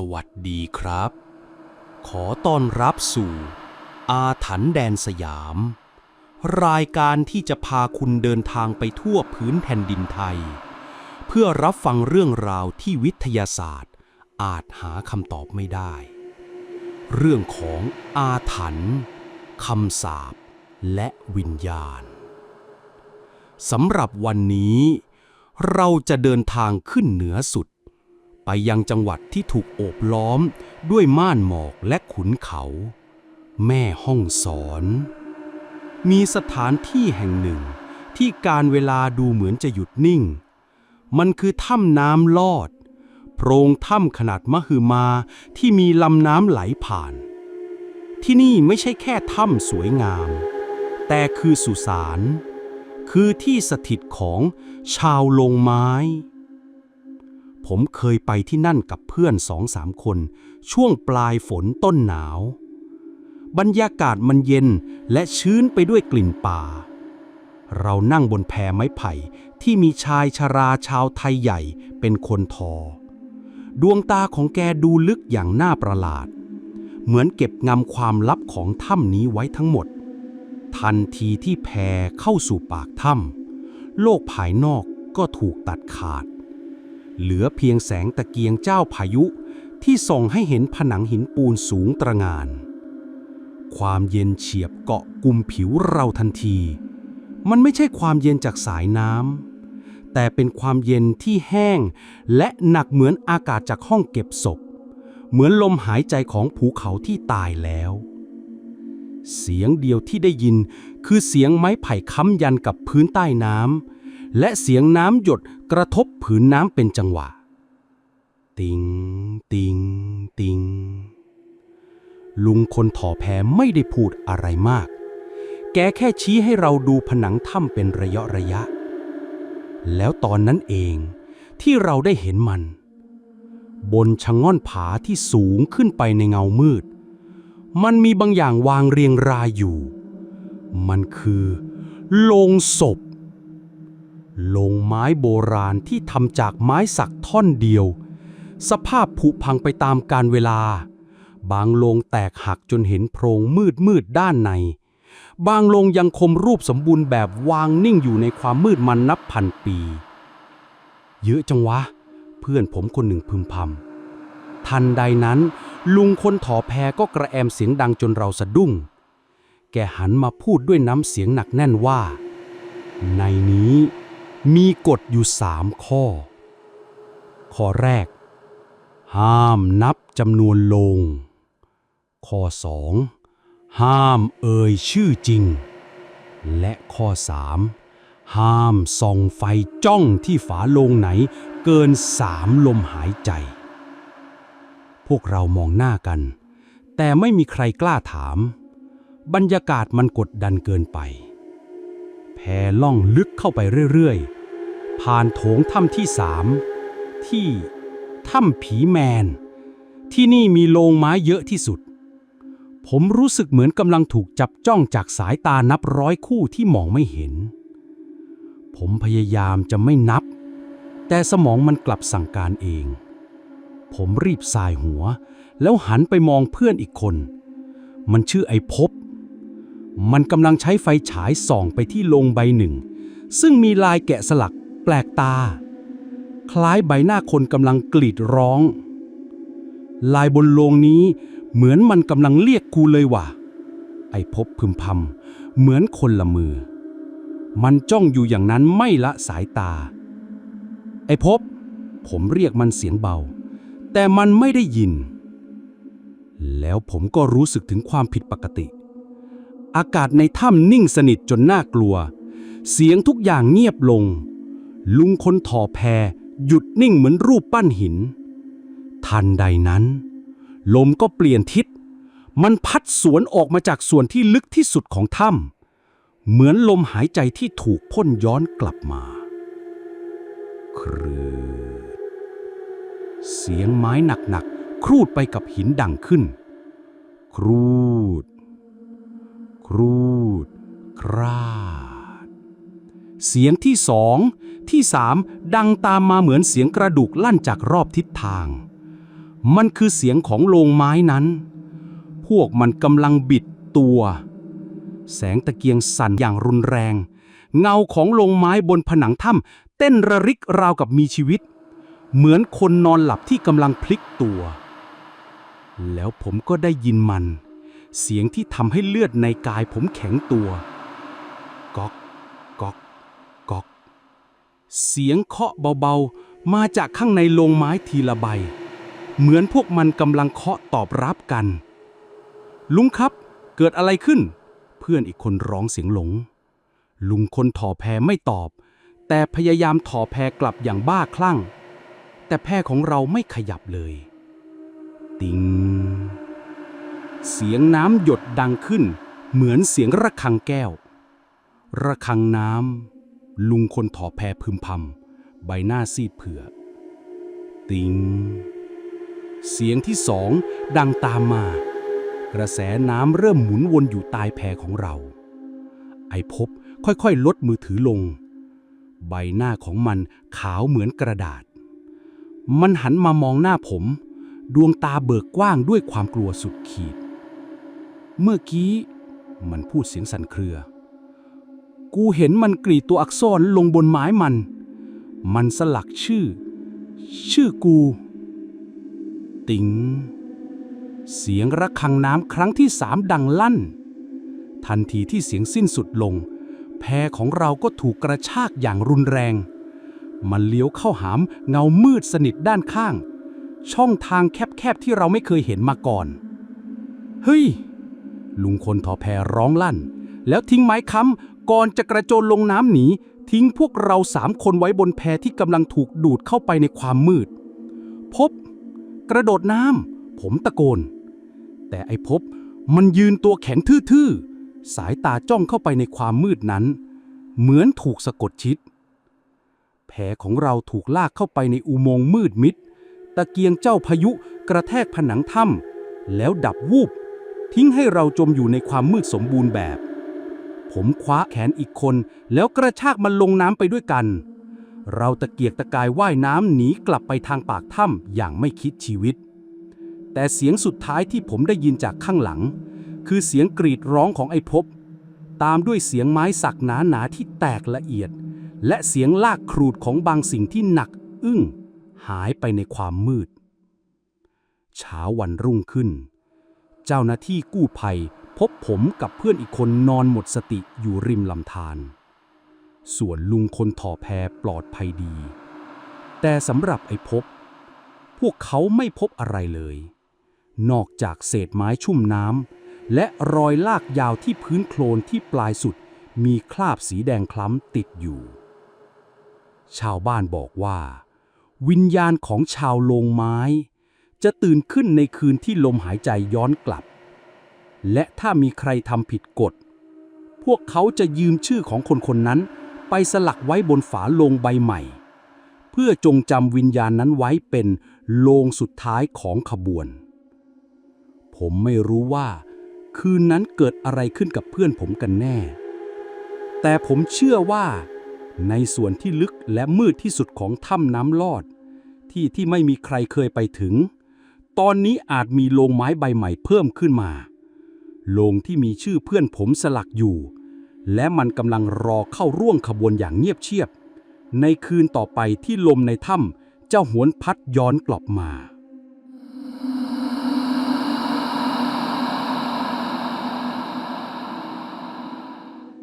สวัสดีครับ ขอต้อนรับสู่ อาถรรพ์แดนสยาม รายการที่จะพาคุณเดินทางไปทั่วพื้นแผ่นดินไทย เพื่อรับฟังเรื่องราวที่วิทยาศาสตร์ อาจหาคำตอบไม่ได้ เรื่องของอาถรรพ์คำสาปและวิญญาณสำหรับวันนี้ เราจะเดินทางขึ้นเหนือสุด ไปยังจังหวัดที่ถูกโอบล้อมด้วยม่านหมอกและขุนเขา แม่ห้องสอน มีสถานที่แห่งหนึ่งที่การเวลาดูเหมือนจะหยุดนิ่ง มันคือถ้ำน้ำลอด โพรงถ้ำขนาดมหึมาที่มีลำน้ำไหลผ่าน ที่นี่ไม่ใช่แค่ถ้ำสวยงาม แต่คือสุสาน คือที่สถิตของชาวลงไม้ ผมเคยไปที่นั่นกับเพื่อนสองสามคน ช่วงปลายฝนต้นหนาว บรรยากาศมันเย็นและชื้นไปด้วยกลิ่นป่า เรานั่งบนแพไม้ไผ่ที่มีชายชราชาวไทยใหญ่เป็นคนทอ ดวงตาของแกดูลึกอย่างน่าประหลาด เหมือนเก็บงำความลับของถ้ำนี้ไว้ทั้งหมด ทันทีที่แพเข้าสู่ปากถ้ำโลกภายนอกก็ถูกตัดขาด เหลือเพียงแสงตะเกียงเจ้าพายุที่ส่องให้เห็นผนังหินปูนสูงตระงาน ความเย็นเฉียบเกาะกุมผิวเราทันที มันไม่ใช่ความเย็นจากสายน้ำแต่เป็นความเย็นที่แห้ง และหนักเหมือนอากาศจากห้องเก็บศพ เหมือนลมหายใจของภูเขาที่ตายแล้ว เสียงเดียวที่ได้ยินคือเสียงไม้ไผ่ค้ำยันกับพื้นใต้น้ำ และเสียงน้ำหยดกระทบผืนน้ำเป็นจังหวะ ติง ติง ติง ลุงคนถ่อแพไม่ได้พูดอะไรมาก แกแค่ชี้ให้เราดูผนังถ้ำเป็นระยะระยะ แล้วตอนนั้นเองที่เราได้เห็นมัน บนชะง่อนผาที่สูงขึ้นไปในเงามืด มันมีบางอย่างวางเรียงรายอยู่ มันคือโลงศพ ลงไม้โบราณที่ทำจากไม้สักท่อนเดียว สภาพผุพังไปตามกาลเวลา บางโลงแตกหักจนเห็นโพรงมืดมืดด้านใน บางโลงยังคมรูปสมบูรณ์แบบวางนิ่งอยู่ในความมืดมันนับพันปี เยอะจังวะ เพื่อนผมคนหนึ่งพึมพำทันใดนั้น ลุงคนถอแพก็กระแอมเสียงดังจนเราสะดุ้ง แกหันมาพูดด้วยน้ำเสียงหนักแน่นว่า ในนี้ มีกฎอยู่สามข้อ ข้อแรก ห้ามนับจำนวนลง ข้อสองห้ามเอ่ยชื่อจริง และข้อสามห้ามส่องไฟจ้องที่ฝาโลงไหนเกินสามลมหายใจ พวกเรามองหน้ากัน แต่ไม่มีใครกล้าถาม บรรยากาศมันกดดันเกินไป แพล่องลึกเข้าไปเรื่อยๆ ผ่านโถงถ้ำที่สามที่ถ้ำผีแมน ที่นี่มีโลงไม้เยอะที่สุด ผมรู้สึกเหมือนกำลังถูกจับจ้องจากสายตานับร้อยคู่ที่มองไม่เห็น ผมพยายามจะไม่นับ แต่สมองมันกลับสั่งการเอง ผมรีบสายหัว แล้วหันไปมองเพื่อนอีกคน มันชื่อไอ้พบ มันกำลังใช้ไฟฉายส่องไปที่โลงใบหนึ่ง ซึ่งมีลายแกะสลัก แปลกตา คล้ายใบหน้าคนกำลังกรีดร้อง ลายบนโลงนี้เหมือนมันกำลังเรียกกูเลยว่ะ ไอ้พบพึมพำเหมือนคนละมือ มันจ้องอยู่อย่างนั้นไม่ละสายตา ไอ้พบ ผมเรียกมันเสียงเบา แต่มันไม่ได้ยิน แล้วผมก็รู้สึกถึงความผิดปกติ อากาศในถ้ำนิ่งสนิทจนน่ากลัว เสียงทุกอย่างเงียบลง ลุงคนถ่อแพหยุดนิ่งเหมือนรูปปั้นหิน ทันใดนั้น ลมก็เปลี่ยนทิศ มันพัดสวนออกมาจากส่วนที่ลึกที่สุดของถ้ำเหมือนลมหายใจที่ถูกพ่นย้อนกลับมาครืดเสียงไม้หนักๆครูดไปกับหินดังขึ้น ครูด ครูด คราด เสียงที่สอง ที่สามดังตามมาเหมือนเสียงกระดูกลั่นจากรอบทิศทาง มันคือเสียงของโลงไม้นั้น พวกมันกำลังบิดตัว แสงตะเกียงสั่นอย่างรุนแรง เงาของโลงไม้บนผนังถ้ำเต้นระริกราวกับมีชีวิต เหมือนคนนอนหลับที่กำลังพลิกตัว แล้วผมก็ได้ยินมัน เสียงที่ทำให้เลือดในกายผมแข็งตัวก๊อกก๊อกก๊อก เสียงเคาะเบาๆ มาจากข้างในโรงไม้ทีละใบ เหมือนพวกมันกำลังเคาะตอบรับกัน ลุงครับ เกิดอะไรขึ้น เพื่อนอีกคนร้องเสียงหลง ลุงคนถอแพไม่ตอบ แต่พยายามถอแพกลับอย่างบ้าคลั่ง แต่แพของเราไม่ขยับเลย ติง เสียงน้ำหยดดังขึ้น เหมือนเสียงระฆังแก้ว ระฆังน้ำ ลุงคนถอแพพึมพำใบหน้าซีดเผือกติง เสียงที่สองดังตามมา กระแสน้ำเริ่มหมุนวนอยู่ใตายแพของเรา ไอพบค่อยๆ ลดมือถือลง ใบหน้าของมันขาวเหมือนกระดาษ มันหันมามองหน้าผม ดวงตาเบิกกว้างด้วยความกลัวสุดขีด เมื่อกี้มันพูดเสียงสั่นเครือ กูเห็นมันกรีดตัวอักษรลงบนไม้มัน มันสลักชื่อ ชื่อกู ติง เสียงระฆังน้ำครั้งที่สามดังลั่น ทันทีที่เสียงสิ้นสุดลง แพของเราก็ถูกกระชากอย่างรุนแรง มันเลี้ยวเข้าหามเงามืดสนิทด้านข้าง ช่องทางแคบๆที่เราไม่เคยเห็นมาก่อน เฮ้ย ลุงคนทอแพร้องลั่น แล้วทิ้งไม้ค้ำ ก่อนจะกระโจนลงน้ำหนี ทิ้งพวกเราสามคนไว้บนแพที่กำลังถูกดูดเข้าไปในความมืด พบ กระโดดน้ำผมตะโกน แต่ไอ้พบมันยืนตัวแข็งทื่อๆ สายตาจ้องเข้าไปในความมืดนั้น เหมือนถูกสะกดชิด แผลของเราถูกลากเข้าไปในอุโมงค์มืดมิด ตะเกียงเจ้าพายุกระแทกผนังถ้ำแล้วดับวูบ ทิ้งให้เราจมอยู่ในความมืดสมบูรณ์แบบ ผมคว้าแขนอีกคน แล้วกระชากมันลงน้ำไปด้วยกัน เราตะเกียกตะกายว่ายน้ำหนีกลับไปทางปากถ้ำอย่างไม่คิดชีวิต แต่เสียงสุดท้ายที่ผมได้ยินจากข้างหลัง คือเสียงกรีดร้องของไอ้พบ ตามด้วยเสียงไม้สักหนาๆที่แตกละเอียด และเสียงลากครูดของบางสิ่งที่หนัก อึ้งหายไปในความมืด เช้าวันรุ่งขึ้น เจ้าหน้าที่กู้ภัย พบผมกับเพื่อนอีกคนนอนหมดสติอยู่ริมลำธาร ส่วนลุงคนถอแพปลอดภัยดี แต่สำหรับไอ้พบ พวกเขาไม่พบอะไรเลย นอกจากเศษไม้ชุ่มน้ำและรอยลากยาวที่พื้นโคลนที่ปลายสุดมีคราบสีแดงคล้ำติดอยู่ ชาวบ้านบอกว่า วิญญาณของชาวโลงไม้ จะตื่นขึ้นในคืนที่ลมหายใจย้อนกลับ และถ้ามีใครทำผิดกฎ พวกเขาจะยืมชื่อของคนคนนั้น ไปสลักไว้บนฝาโลงใบใหม่ เพื่อจงจำวิญญาณนั้นไว้เป็นโลงสุดท้ายของขบวน ผมไม่รู้ว่า คืนนั้นเกิดอะไรขึ้นกับเพื่อนผมกันแน่ แต่ผมเชื่อว่า ในส่วนที่ลึกและมืดที่สุดของถ้ำน้ำลอด ที่ที่ไม่มีใครเคยไปถึง ตอนนี้อาจมีโลงไม้ใบใหม่เพิ่มขึ้นมา โลงที่มีชื่อเพื่อนผมสลักอยู่ และมันกำลังรอเข้าร่วมขบวนอย่างเงียบเชียบ ในคืนต่อไปที่ลมในถ้ำเจ้าหวนพัดย้อนกลับมา